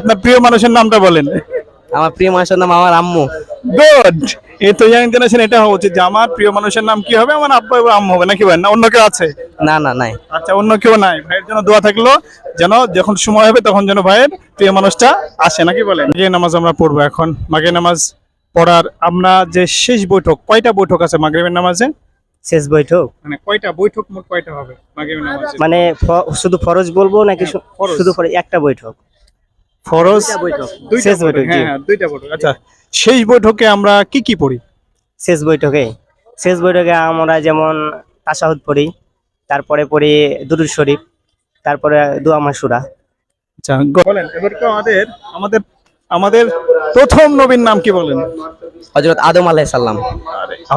আপনার প্রিয় মানুষের নামটা বলেন। আমার প্রিয় মানুষের নাম আমার আম্মু। গুড এই তো ইয়াং জেনারেশন এটা হওয়া উচিত যে আমার প্রিয় মানুষের নাম কি হবে? আমার আব্বা এবং আম্মু হবে নাকি ভাই? না অন্য কেউ আছে? না না নাই। আচ্ছা অন্য কেউ নাই। ভাইয়ের জন্য দোয়া থাকল যেন যখন সময় হবে তখন যেন ভাইয়ের প্রিয় মানুষটা আসে নাকি বলেন? মাগে নামাজ আমরা পড়ব এখন। মাগে নামাজ পড়ার আমরা যে শেষ বৈঠক কয়টা বৈঠক আছে মাগরিবের নামাজে? শেষ বৈঠক? মানে কয়টা বৈঠক মোট কয়টা হবে মাগরিবের নামাজে? মানে শুধু ফরজ বলব নাকি হ্যাঁ। শুধু ফরজ? একটা বৈঠক। ফরজ শেষ বৈঠক হ্যাঁ হ্যাঁ দুইটা বৈঠক। আচ্ছা শেষ বৈঠকে আমরা কি কি পড়ি? শেষ বৈঠকে? শেষ বৈঠকে আমরা যেমন তাসাহুদ পড়ি তারপরে পড়ি দুরুদ শরীফ তারপরে দোয়া মাসুরা। আচ্ছা বলেন এবার তো আমাদের আমাদের আমাদের প্রথম নবীর নাম কি বলেন? হজরত আদম আলাইসাল্লাম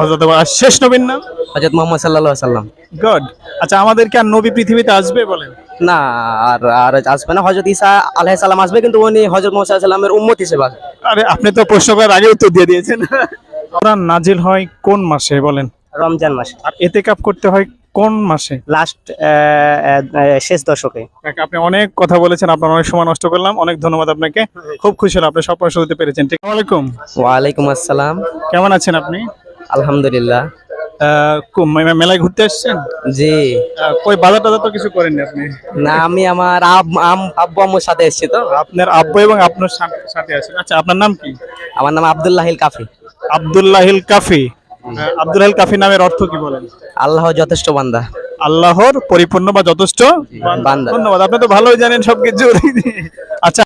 হযরত শেষ নবীর নাম? হজরত মোহাম্মদ সাল্লাহ সাল্লাম। গড। আচ্ছা আমাদের কি আর নবী পৃথিবীতে আসবে বলেন? না আর আর আসবে না। হজরত ঈসা আলাইসাল্লাম আসবে কিন্তু উনি হজরত মোহাম্মদ সাল্লামের উম্মত হিসেবে আসবে। আরে আপনি তো প্রশ্ন করার আগে উত্তর দিয়ে দিয়েছেন। কোরআন নাজিল হয় কোন মাসে বলেন? রমজান মাসে। আর এতে কাপ করতে হয় কোন মাসে? লাস্ট শেষ দশকে। আপনি অনেক কথা বলেছেন আপনার অনেক সময় নষ্ট করলাম। অনেক ধন্যবাদ আপনাকে। খুব খুশি হলাম আপনি সব প্রশ্ন দিতে পেরেছেন। ঠিক আলাইকুম। ওয়ালাইকুম আসসালাম। কেমন আছেন আপনি? আলহামদুলিল্লাহ। মেলায় ঘুরতে আসছেন জি। কই বাজার টাজার তো কিছু করেননি আপনি? না আমি আমার আম- আব্বু আম্মুর সাথে এসেছি তো। আপনার আব্বু এবং আপনার সাথে আছেন। আচ্ছা আপনার নাম কি? আমার নাম আব্দুল্লাহিল কাফি। আব্দুল্লাহিল কাফি। আব্দুল্লাহিল কাফি নামের অর্থ কি বলেন? আল্লাহ যথেষ্ট বান্দা। আল্লাহর পরিপূর্ণ বা যথেষ্ট বান্দা। ধন্যবাদ আপনি তো ভালোই জানেন সবকিছু। আচ্ছা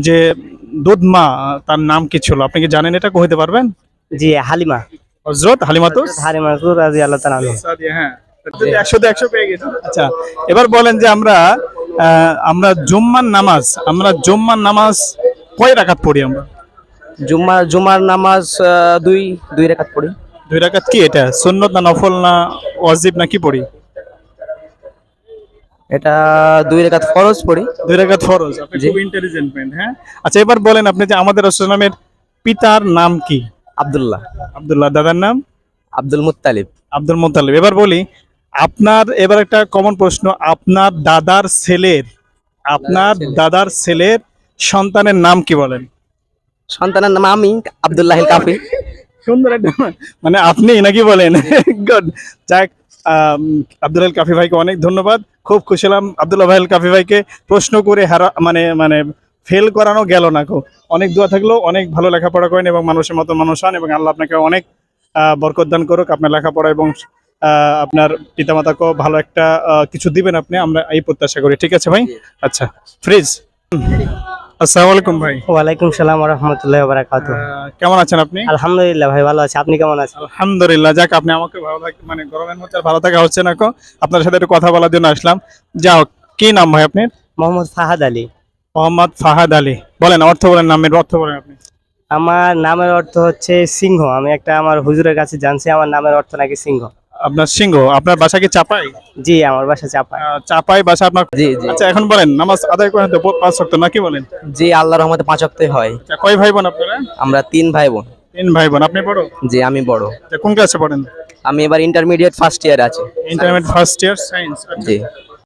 যে দুধমা তার নাম কি ছিল? আপনি কি জানেন এটা? কইতে পারবেন? জি হালিমা। হজরত হালিমাতুস হালিমা রাজি আল্লাহ তাআলা আনহা। হ্যাঁ। একশো তো একশো পেয়ে গেছি। আচ্ছা এবার বলেন যে আমরা আহ, আমরা জুম্মার নামাজ আমরা জুম্মার নামাজ কয় রাকাত পড়ি আমরা? জুম্মা জুমার নামাজ আহ, দুই দুই রেখাত পড়ি। দুই রাকাত কি এটা সুন্নত না নফল না ওয়াজিব না কি পড়ি? এটা দুই রেখাত ফরজ পড়ি। দুই রাকাত ফরজ। আপনি খুব ইন্টেলিজেন্ট ম্যান হ্যাঁ? আচ্ছা এবার বলেন আপনি যে আমাদের রাসূলের পিতার নাম কি? আব্দুল্লাহ। আব্দুল্লাহ দাদার নাম? Abdul Muttalib. আব্দুল মোতালিব এবার বলি আপনার এবার একটা কমন প্রশ্ন আপনার দাদার ছেলের আপনার দাদার ছেলের সন্তানের নাম কি বলেন? সন্তানের নাম আমি আব্দুল্লাহিল কাফি। সুন্দর একটা মানে আপনি নাকি বলেন? গুড যাক আব্দুল কাফি ভাইকে অনেক ধন্যবাদ। খুব খুশি হলাম আব্দুল্লাহ ভাই কাফি ভাইকে প্রশ্ন করে হারা মানে মানে ফেল করানো গেল না খুব অনেক দোয়া থাকল অনেক ভালো লেখাপড়া করেন এবং মানুষের মতো মানুষ হন এবং আল্লাহ আপনাকে অনেক আহ, বরকত দান করুক। আপনার লেখাপড়া এবং আপনার পিতামাতাকেও ভালো একটা কিছু দিবেন আপনি। আমরা এই প্রত্যাশা করি। ঠিক আছে ভাই? আচ্ছা ফ্রিজ। আসসালামু আলাইকুম ভাই। ওয়ালাইকুম সালাম রাহমাতুল্লাহি কেমন আছেন আপনি? আলহামদুলিল্লাহ ভাই ভালো আছি। আপনি কেমন আছেন? আলহামদুলিল্লাহ যাক আপনি আমাকে ভালো থাক মানে গরমের মধ্যে ভালো থাকা হচ্ছে না কো আপনার সাথে একটু কথা বলার জন্য আসলাম। যাও কি নাম ভাই আপনি মোহাম্মদ ফাহাদ আলী। মোহাম্মদ ফাহাদ আলী। বলেন অর্থ বলেন নামের অর্থ বলেন আপনি। আমার নামের অর্থ হচ্ছে সিংহ। আমি একটা আমার হুজুরের কাছে জানছি আমার নামের অর্থ নাকি সিংহ। আপনার সিংহ। আপনার বাসা কি চাপাই? জি আমার বাসা চাপা আহ, চাপাই বাসা আপনার জি জি। আচ্ছা এখন বলেন নামাজ আদায় করেন তো পাঁচ শক্ত নাকি বলেন? জি আল্লাহর রহমতে পাঁচ অক্টই হয়। আচ্ছা কয় ভাই বোন আপনারা? আমরা তিন ভাই বোন তিন ভাই বোন আপনি বড়? জি আমি বড়। আচ্ছা, কোন ক্লাসে পড়েন? আমি এবার ইন্টারমিডিয়েট ফার্স্ট ইয়ার আছি। Intermediate first year science ji.